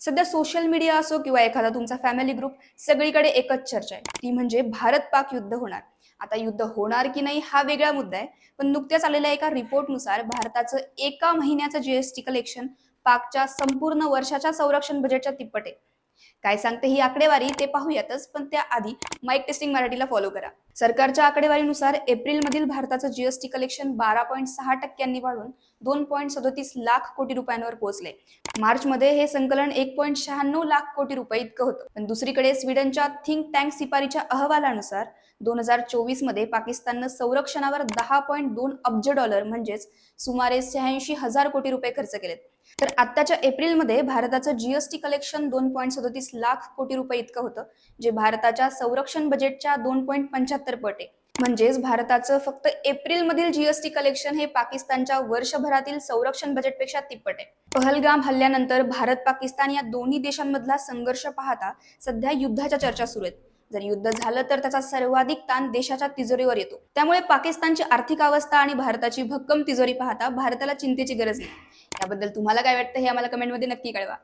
सध्या social media असो किंवा एखादा तुमचा फॅमिली ग्रुप सगळीकडे एकच चर्चा आहे. ती म्हणजे भारत पाक युद्ध होणार. आता युद्ध होणार की नाही हा वेगळा मुद्दा आहे. पण नुकत्याच आलेल्या एका रिपोर्टनुसार भारताचं एका महिन्याचं जीएसटी कलेक्शन पाकच्या संपूर्ण वर्षाच्या संरक्षण बजेटच्या तिप्पट आहे. काय सांगते ही आकडेवारी ते पाहूयातच पण त्याआधी माईक टेस्टिंग मराठीला फॉलो करा. सरकारच्या आकडेवारीनुसार एप्रिलमधील भारताचं जीएसटी कलेक्शन बारा पॉईंट सहा टक्क्यांनी वाढून दोन पॉईंट सदोतीस लाख कोटी रुपयांवर पोहोचले. मार्चमध्ये हे संकलन एक पॉईंट शहाण्णव लाख कोटी रुपये इतकं होतं. पण दुसरीकडे स्वीडनच्या थिंक टँक सिपारीच्या अहवालानुसार दोन हजार चोवीसमध्ये पाकिस्ताननं संरक्षणावर दहा पॉईंट दोन अब्ज डॉलर म्हणजेच सुमारे शहाऐंशी हजार कोटी रुपये खर्च केलेत. तर आत्ताच्या एप्रिलमध्ये भारताचं जीएसटी कलेक्शन दोन पॉईंट सदोतीस लाख कोटी रुपये इतकं होतं जे भारताच्या संरक्षण बजेटच्या दोन पॉईंट पंच्याहत्तर पट आहे. म्हणजेच भारताचं फक्त एप्रिलमधील जीएसटी कलेक्शन हे पाकिस्तानच्या वर्षभरातील संरक्षण बजेटपेक्षा तिप्पट आहे. पहलगाम हल्ल्यानंतर भारत पाकिस्तान या दोन्ही देशांमधला संघर्ष पाहता सध्या युद्धाच्या चर्चा सुरू आहेत. जर युद्ध झालं तर त्याचा सर्वाधिक ताण देशाच्या तिजोरीवर येतो. त्यामुळे पाकिस्तानची आर्थिक अवस्था आणि भारताची भक्कम तिजोरी पाहता भारताला चिंतेची गरज नाही. याबद्दल तुम्हाला काय वाटतं हे आम्हाला कमेंटमध्ये नक्की कळवा.